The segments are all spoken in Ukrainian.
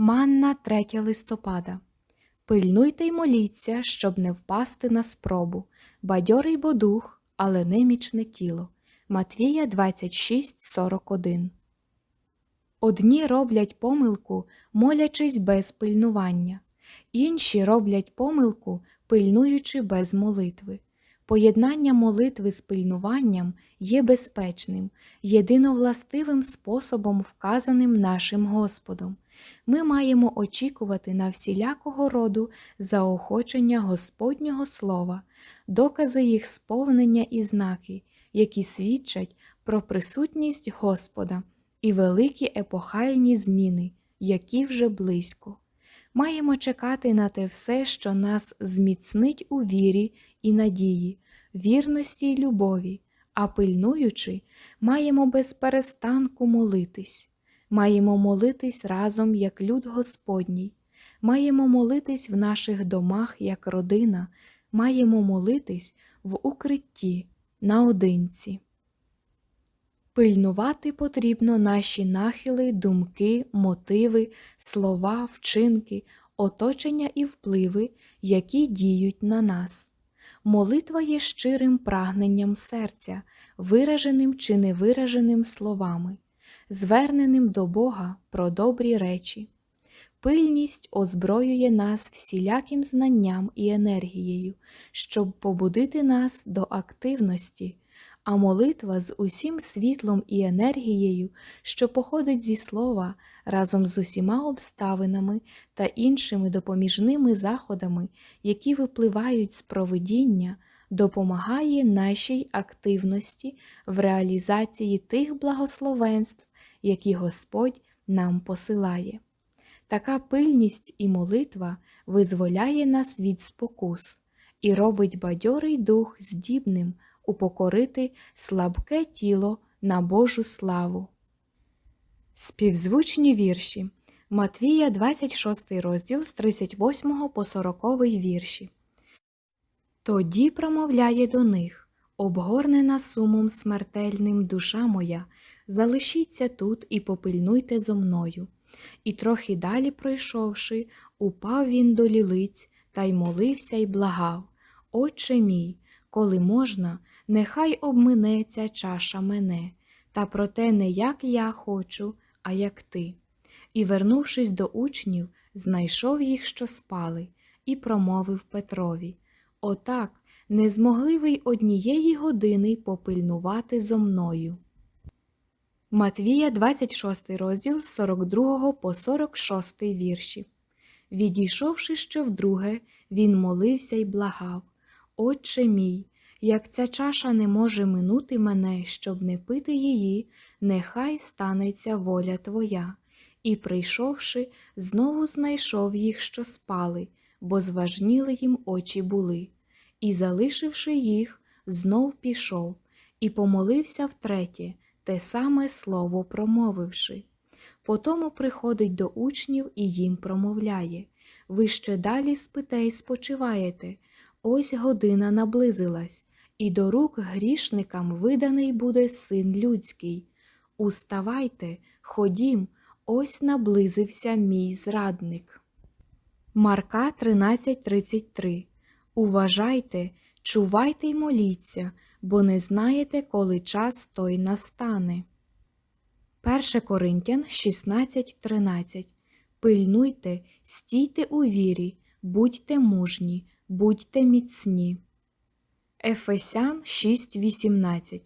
Манна 3 листопада. Пильнуйте й моліться, щоб не впасти на спробу. Бадьорий бо дух, але немічне тіло. Матвія 26:41. Одні роблять помилку, молячись без пильнування, інші роблять помилку, пильнуючи без молитви. Поєднання молитви з пильнуванням є безпечним, єдиновластивим способом, вказаним нашим Господом. Ми маємо очікувати на всілякого роду заохочення Господнього Слова, докази їх сповнення і знаки, які свідчать про присутність Господа і великі епохальні зміни, які вже близько. Маємо чекати на те все, що нас зміцнить у вірі і надії, вірності й любові, а пильнуючи, маємо без перестанку молитись. Маємо молитись разом як люд Господній, маємо молитись в наших домах як родина, маємо молитись в укритті наодинці. Пильнувати потрібно наші нахили, думки, мотиви, слова, вчинки, оточення і впливи, які діють на нас. Молитва є щирим прагненням серця, вираженим чи невираженим словами, зверненим до Бога про добрі речі. Пильність озброює нас всіляким знанням і енергією, щоб побудити нас до активності, а молитва з усім світлом і енергією, що походить зі слова, разом з усіма обставинами та іншими допоміжними заходами, які випливають з провидіння, допомагає нашій активності в реалізації тих благословенств, які Господь нам посилає. Така пильність і молитва визволяє нас від спокус і робить бадьорий дух здібним упокорити слабке тіло на Божу славу. Співзвучні вірші Матвія, 26 розділ з 38 по 40 вірші. Тоді промовляє до них обгорнена сумом смертельним душа моя, залишіться тут і попильнуйте зо мною. І трохи далі пройшовши, упав він до лілиць та й молився й благав Отче мій, коли можна, нехай обминеться чаша мене, та проте не як я хочу, а як ти. І, вернувшись до учнів, знайшов їх, що спали, і промовив Петрові Отак, не змогли ви однієї години попильнувати зо мною. Матвія, 26 розділ з 42 по 46 вірші. Відійшовши ще вдруге, він молився й благав Отче мій, як ця чаша не може минути мене, щоб не пити її, нехай станеться воля Твоя. І, прийшовши, знову знайшов їх, що спали, бо зважніли їм очі були. І, залишивши їх, знов пішов, і помолився втретє, те саме слово промовивши. Потому приходить до учнів і їм промовляє Ви ще далі спите й спочиваєте, ось година наблизилась, і до рук грішникам виданий буде син людський. Уставайте, ходім, ось наблизився мій зрадник. Марка 13:33 Уважайте, чувайте й моліться, бо не знаєте, коли час той настане. 1 Коринтян 16:13 Пильнуйте, стійте у вірі, будьте мужні, будьте міцні. Ефесян 6:18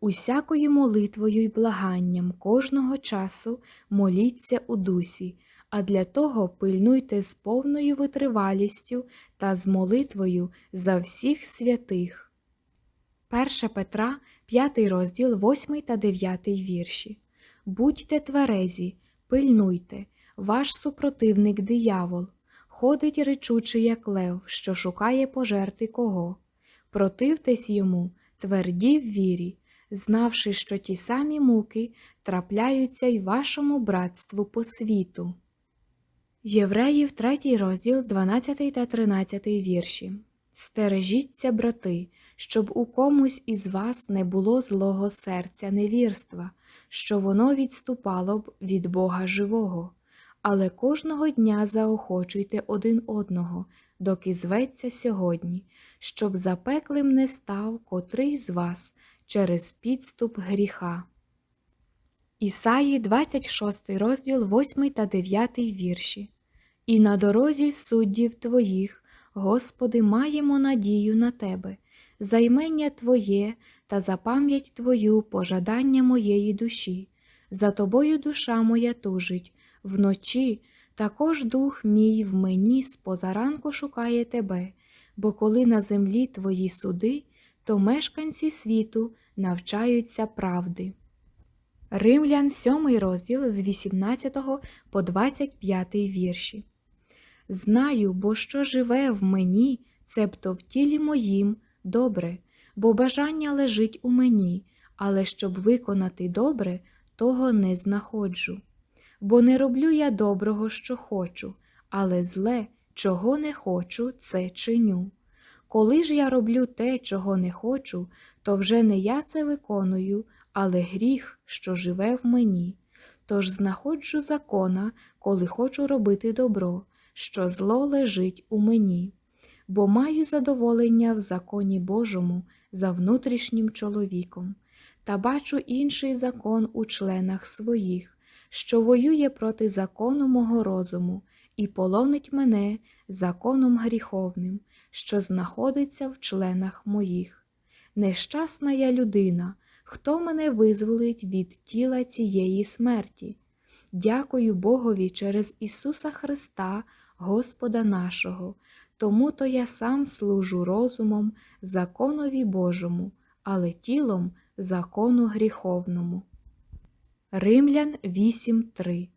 Усякою молитвою й благанням кожного часу моліться у дусі, а для того пильнуйте з повною витривалістю та з молитвою за всіх святих. 1 Петра, 5 розділ, 8 та 9 вірші. Будьте тверезі, пильнуйте, ваш супротивник диявол, ходить речучий, як лев, що шукає пожерти кого. Противтесь йому, тверді в вірі, знавши, що ті самі муки трапляються й вашому братству по світу. Євреїв 3 розділ 12 та 13 вірші. Стережіться, брати, щоб у комусь із вас не було злого серця невірства, що воно відступало б від Бога живого, але кожного дня заохочуйте один одного, доки зветься сьогодні, щоб запеклим не став котрий з вас через підступ гріха. Ісаї 26 розділ 8 та 9 вірші. І на дорозі суддів Твоїх, Господи, маємо надію на Тебе, займення Твоє та за пам'ять Твою пожадання моєї душі. За Тобою душа моя тужить, вночі також дух мій в мені спозаранку шукає Тебе, бо коли на землі Твої суди, то мешканці світу навчаються правди. Римлян 7 розділ з 18 по 25 вірші. Знаю, бо що живе в мені, цебто в тілі моїм, добре, бо бажання лежить у мені, але щоб виконати добре, того не знаходжу. Бо не роблю я доброго, що хочу, але зле, чого не хочу, це чиню. Коли ж я роблю те, чого не хочу, то вже не я це виконую, але гріх, що живе в мені. Тож знаходжу закона, коли хочу робити добро, що зло лежить у мені, бо маю задоволення в законі Божому за внутрішнім чоловіком, та бачу інший закон у членах своїх, що воює проти закону мого розуму і полонить мене законом гріховним, що знаходиться в членах моїх. Нещасна я людина, хто мене визволить від тіла цієї смерті. Дякую Богові через Ісуса Христа, Господа нашого, тому то я сам служу розумом законові Божому, але тілом закону гріховному. Римлян 8.3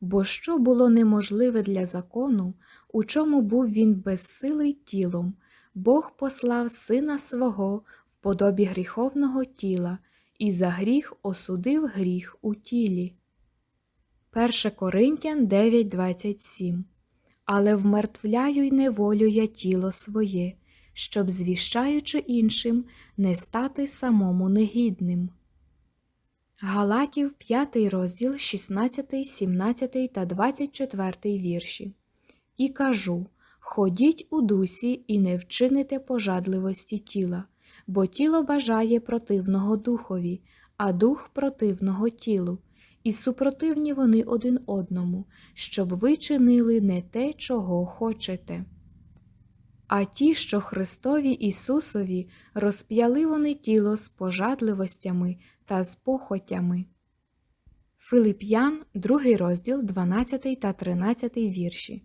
Бо що було неможливе для закону, у чому був він безсилий тілом, Бог послав Сина свого в подобі гріховного тіла і за гріх осудив гріх у тілі. 1 Коринтян 9.27 Але вмертвляю й неволю я тіло своє, щоб, звіщаючи іншим, не стати самому негідним. Галатів 5 розділ 16, 17 та 24 вірші. І кажу Ходіть у дусі і не вчините пожадливості тіла, бо тіло бажає противного духові, а дух противного тілу, і супротивні вони один одному, щоб ви чинили не те, чого хочете. А ті, що Христові Ісусові, розп'яли вони тіло з пожадливостями та з похотями. Филип'ян, 2 розділ, 12 та 13 вірші.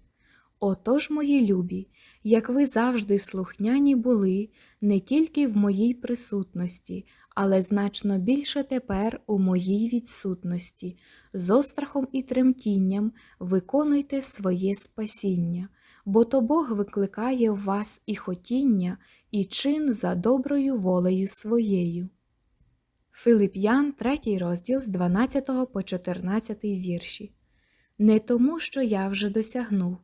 Отож, мої любі, як ви завжди слухняні були, не тільки в моїй присутності, але значно більше тепер у моїй відсутності, з острахом і тремтінням виконуйте своє спасіння, бо то Бог викликає в вас і хотіння, і чин за доброю волею своєю. Филип'ян, 3 розділ з 12 по 14 вірші. Не тому, що я вже досягнув,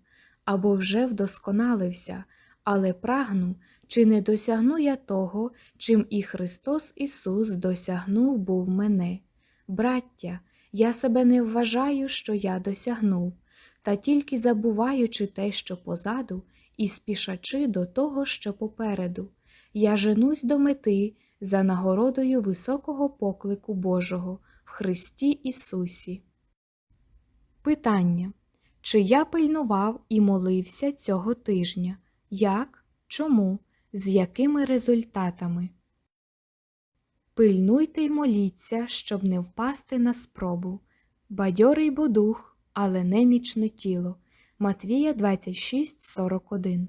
або вже вдосконалився, але прагну, чи не досягну я того, чим і Христос Ісус досягнув був мене. Браття, я себе не вважаю, що я досягнув, та тільки забуваючи те, що позаду, і спішачи до того, що попереду, я женусь до мети за нагородою високого поклику Божого в Христі Ісусі. Питання. Чи я пильнував і молився цього тижня? Як? Чому? З якими результатами? Пильнуйте й моліться, щоб не впасти на спробу. Бадьорий бо дух, але немічне тіло. Матвія 26, 41